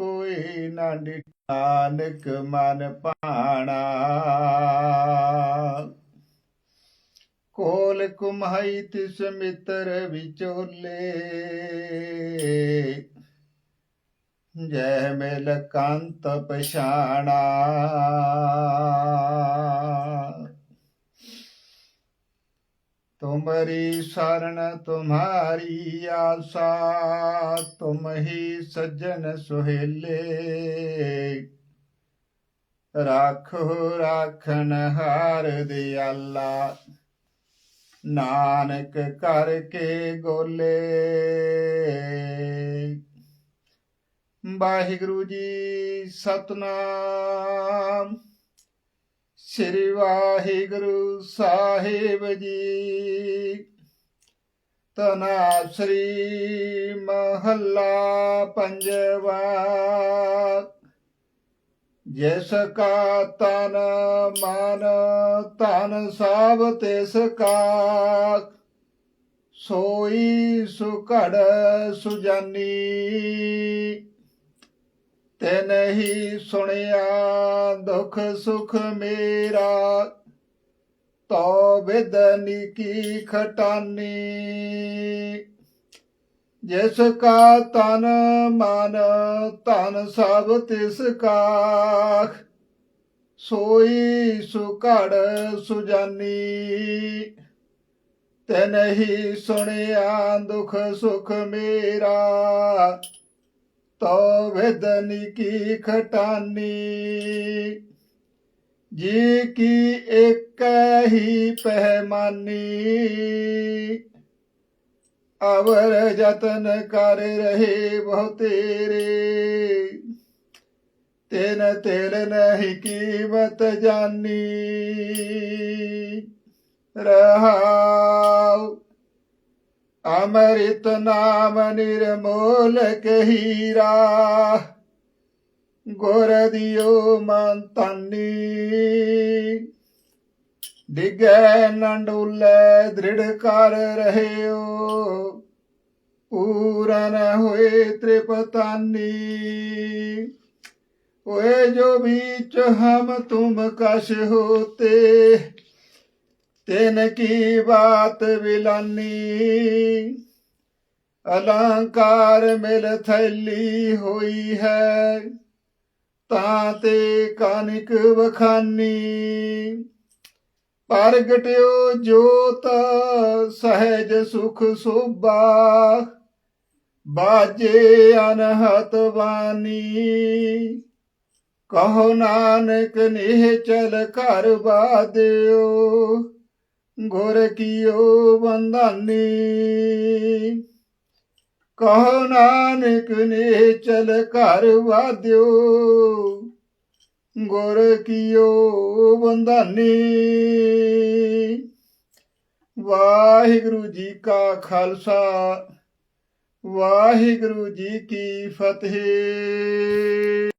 ਕੋਈ ਨਾ ਡਿਠ ਨਾਨਕ ਮਨ ਪਾਣਾ ਕੋਲ ਕੁਮਹਈ ਤਿਸ ਮਿੱਤਰ ਵਿਚੋਲੇ। ਜੈ ਮਿਲ ਕੰਤ ਪਛਾਣਾ। ਤੁਮਰੀ ਸ਼ਰਨ ਤੁਮਾਰੀ ਆਸਾ ਤੁਮ ਹੀ ਸੱਜਣ ਸੁਹੇਲੇ। ਰਾਖੋ ਰਾਖਣ ਹਾਰ ਦਿਆਲਾ, ਨਾਨਕ ਕਰਕੇ ਗੋਲੇ। ਵਾਹਿਗੁਰੂ ਜੀ ਸਤਨਾਮ। ਸ੍ਰੀ ਵਾਹਿਗੁਰੂ ਸਾਹਿਬ ਜੀ। ਤਨਾ ਸ੍ਰੀ ਮਹੱਲਾ ਪੰਜਵਾ। ਜਿਸ ਕਾ ਤਨ ਮਨ, ਧਨ ਸਭ ਤਿਸ ਕਾ। ਸੋਈ ਸੁਕੜ ਸੁਜਾਨੀ। ਤੇ ਨਹੀਂ ਸੁਣਿਆ ਦੁਖ ਸੁਖ ਮੇਰਾ, ਤੋ ਵਿਦਨੀ ਕੀ ਖਟਾਨੀ। ਜਿਸ ਕਾ ਤਨ ਮਨ, ਧਨ ਸਭ ਤਿਸ ਕਾ ਸੋਈ ਸੁਕੜ ਸੁਜਾਨੀ। ਤੇ ਨਹੀਂ ਸੁਣਿਆ ਦੁਖ ਸੁਖ ਮੇਰਾ ਤੋ ਵਿਦਨੀ ਕੀ ਖਟਾਨੀ। ਜੀ ਕੀ ਇੱਕ ਹੀ ਪਹਿਮਾਨੀ ਅਵਰ ਜਤਨ ਕਰ ਰਹੇ ਬਹੁ ਤੇਰੇ। ਤੈਨ ਤੇਲ ਨਹੀਂ ਕੀਮਤ ਜਾਨੀ। ਰਹਾਉ ਅੰਮ੍ਰਿਤ ਨਾਮ ਨਿਰਮੋਲ ਕਹੀਰਾ। ਗੁਰ ਦਿਓ ਮਨ ਤਨੀ ਡਿਗੈ ਨੰਡੁਲੇ ਦ੍ਰਿੜ ਕਰ ਰਹਿਓ। ਪੂਰਨ ਹੋਏ ਤ੍ਰਿਪਤਾਨੀ। ਓਏ ਜੋ ਵਿੱਚ ਹਮ ਤੁਮ ਕਸ਼ ਹੋਤੇ ਤਿਨ ਕੀ ਬਾਤ ਵਿਲਾਨੀ? ਅਲੰਕਾਰ ਮਿਲ ਥੈਲੀ ਹੋਈ ਹੈ, ਤਾਂ ਤੇ ਕਾਨਿਕ ਵਖਾਨੀ। ਪਰਗਟਿਓ ਜੋਤ ਸਹਿਜ ਸੁਖ ਸੋਭਾ, ਬਾਜੇ ਅਨਹਤ ਬਾਣੀ ਕਹੋ ਨਾਨਕ ਨਿਹ ਚਲ ਘਰ ਬਾਦਿਓ ਗੁਰ ਕੀਓ ਬੰਧਾਨੀ। ਕਹੋ ਨਾਨਕ ਨੇ ਚਲ ਘਰ ਬਾਦਿਓ ਗੁਰ ਕੀਓ ਬੰਧਾਨੀ। ਵਾਹਿਗੁਰੂ ਜੀ ਕਾ ਖਾਲਸਾ, ਵਾਹਿਗੁਰੂ ਜੀ ਕੀ ਫਤਿਹ।